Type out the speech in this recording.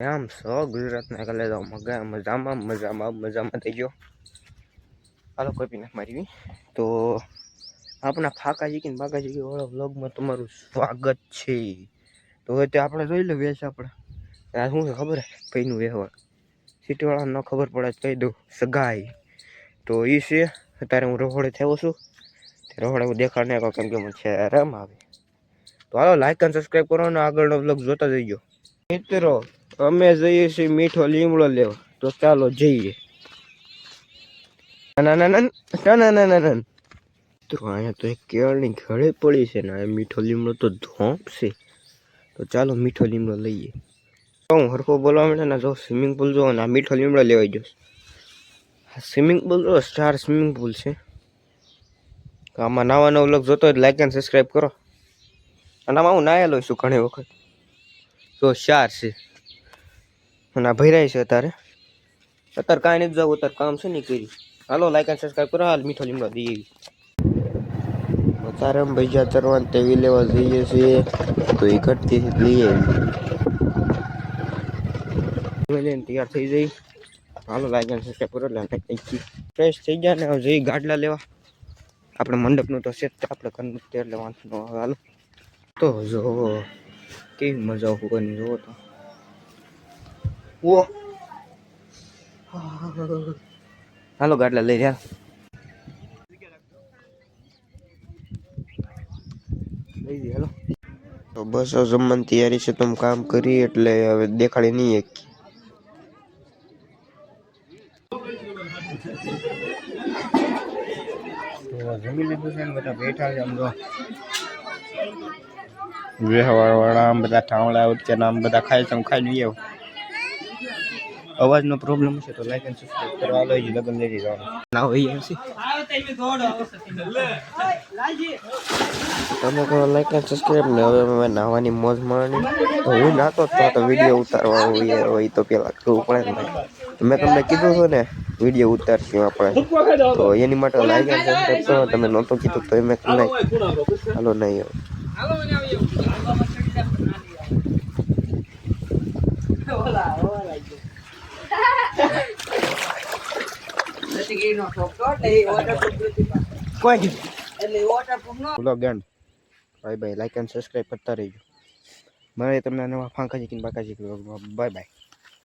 આમ સો ગુજરાતના કલે તો મગા મજામાં મજામાં મજામાં થઈ ગયો હાલો કોઈ પી મારી તો આપણા ફાકાજી કે બાકાજી કે વાળા વ્લોગમાં તમારું સ્વાગત છે તો તે આપણે જોઈ લો વેશ આપણે આ શું છે ખબર કઈનું વ્યવહાર સિટીવાળાને ન ખબર પડે તો કહી દઉં સગાઈ તો એ છે અત્યારે હું રહોડે થયો છું રોહોડે હું દેખાડ નહીં કેમ છે રમ આવે તો હાલો લાઈક અને સબસ્ક્રાઈબ કરો ને આગળનો વ્લોગ જોતા જઈજો મિત્રો અમે જઈએ છીએ મીઠો લીમડો લેવા. તો ચાલો જઈએ. તો અહીંયા તો એક કેળની ઘડે પડી છે ને મીઠો લીમડો તો ધોંપશે. તો ચાલો મીઠો લીમડો લઈએ. હું હરખો બોલવા માંડે ને, જો સ્વિમિંગ પુલ જો ને, આ મીઠો લીમડો લેવાઈ જશે સ્વિમિંગ પુલ જો સ્ટાર સ્વિમિંગ પુલ છે. આમાં નવા નવ લગ જોતો હોય લાઈક એન્ડ સબસ્ક્રાઈબ કરો. અને આમાં હું નાયેલો છું ઘણી વખત. તો ચાર છે. અને ભૈરાય છે અત્યારે. અત્યારે કાંઈ નથી જવું, અત્યારે કામ છે નહીં કર્યું. હાલો લાઈક અને સબસ્ક્રાઈબ કરો, હાલ મીઠો લીમડો દઈએ. અત્યારે અમે ભૈજા ચરવાન તેવી લેવા જઈએ છીએ, તો એ ઘટતી લઈએ તૈયાર થઈ જઈ. હાલો લાઈક અને સબસ્ક્રાઈબ કરો, એટલે ફ્રેશ થઈ ગયા ને હવે જઈ ગાડલા લેવા. આપણે મંડપનું તો છે આપણે ઘરનું તેર લેવાનું. હાલો. તો જોવો કેવી મજા આવવાની જોવો તો. ઓ હાલો ગાડલા લઈ રહ્યા. લઈ જઈએ હાલો. તો બસ હવે જમવાની તૈયારી છે તમે કામ કરી એટલે હવે દેખાડી નહીં એક જમી લીધું છે ને બધા બેઠા છે આમ જો વ્યવહાર વાળા આમ બધા ઠાવડા ઉચ્ચના આમ બધા ખાય છે આમ ખાઈ લઈએ અવાજનો પ્રોબ્લેમ છે તો લાઈક એન્ડ સબસ્ક્રાઇબ કરવા આલો જ લગન લઈ જવાનું ના હોય છે તમે કરો લાઈક એન્ડ સબસ્ક્રાઇબ ને હવે અમે નાવાની મોજ માણી તો હું નાતો તો તો વીડિયો ઉતારવા હોય હોય તો પેલા કરવું પડે ને મેં તમને કીધું હતું ને વીડિયો ઉતારશું આપણે. તો એની માટે લાઈક એન્ડ સબસ્ક્રાઇબ કરો. તમે નહોતું કીધું તો મેં નહીં હાલો નહીં. નો છોકરો bye bye like and subscribe કરતા રહેજો. મળે તમને નવા ફાંકા જીકીને બાકા શીખવું બાય બાય